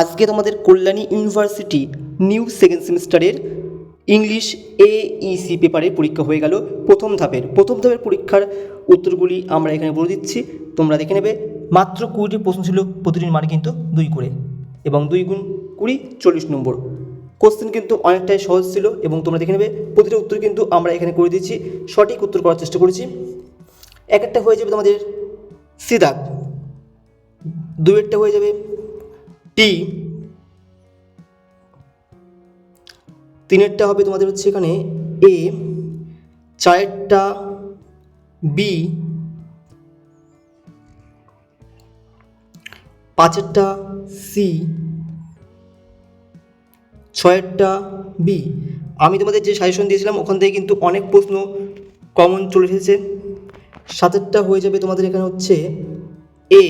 আজকে তোমাদের Kalyani university new second সেমিস্টারের ইংলিশ এইসি পেপারের পরীক্ষা হয়ে গেল প্রথম ধাপের। প্রথম ধাপের পরীক্ষার উত্তরগুলি আমরা এখানে বলে দিচ্ছি। তোমরা দেখে নেবে, মাত্র কুড়িটি প্রশ্ন ছিল, প্রতিটির মান কিন্তু দুই করে। এবং দুই গুণ কুড়ি, চল্লিশ নম্বর। কোশ্চেন কিন্তু অনেকটাই সহজ ছিল এবং তোমরা দেখে নেবে, প্রতিটা উত্তর কিন্তু আমরা এখানে করে দিচ্ছি। সঠিক উত্তর করার চেষ্টা করেছি। এক একটা হয়ে যাবে তোমাদের সিদাক দুয়েরটা হয়ে যাবে টি। তিনেরটা হবে তোমাদের হচ্ছে এখানে এ চারেরটা বি, পাঁচেরটা সি, ছয়েরটা বি। আমি তোমাদের যে সাজেশন দিয়েছিলাম, ওখান থেকে কিন্তু অনেক প্রশ্ন কমন চলে এসেছে। সাতেরটা হয়ে যাবে তোমাদের এখানে হচ্ছে এ।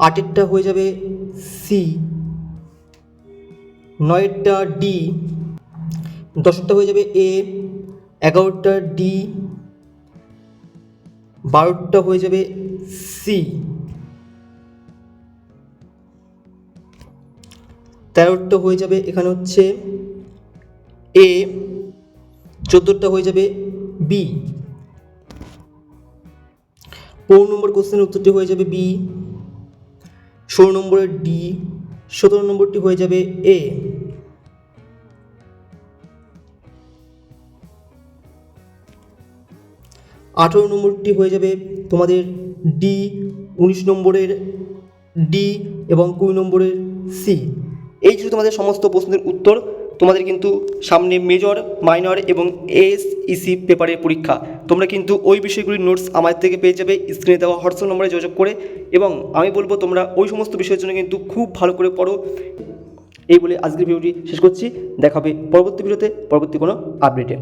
আটেরটা হয়ে যাবে সি নয়েরটা ডি দশেরটা হয়ে যাবে এ এগারোটা ডি বারোটা হয়ে যাবে সি তেরোটা হয়ে যাবে এখানে হচ্ছে এ চোদ্দোটা হয়ে যাবে বি পনেরো নম্বর কোশ্চেনের উত্তরটি হয়ে যাবে বি ষোলো নম্বরের ডি, সতেরো নম্বরটি হয়ে যাবে এ। আঠেরো নম্বরটি হয়ে যাবে তোমাদের ডি, উনিশ নম্বরের ডি এবং কুড়ি নম্বরের সি। এই ছিল তোমাদের সমস্ত প্রশ্নের উত্তর। তোমাদের কিন্তু সামনে মেজর মাইনর এবং এস ইসি পেপারের পরীক্ষা। তোমরা কিন্তু ওই বিষয়গুলির নোটস আমার থেকে পেয়ে যাবে। স্ক্রিনে দেওয়া হোয়াটসঅ্যাপ নম্বরে যোগাযোগ করে এবং আমি বলব তোমরা ওই সমস্ত বিষয়ের জন্য কিন্তু খুব ভালো করে পড়ো। এই বলে আজকের ভিডিওটি শেষ করছি। দেখাবে পরবর্তী ভিডিওতে পরবর্তী কোনো আপডেটে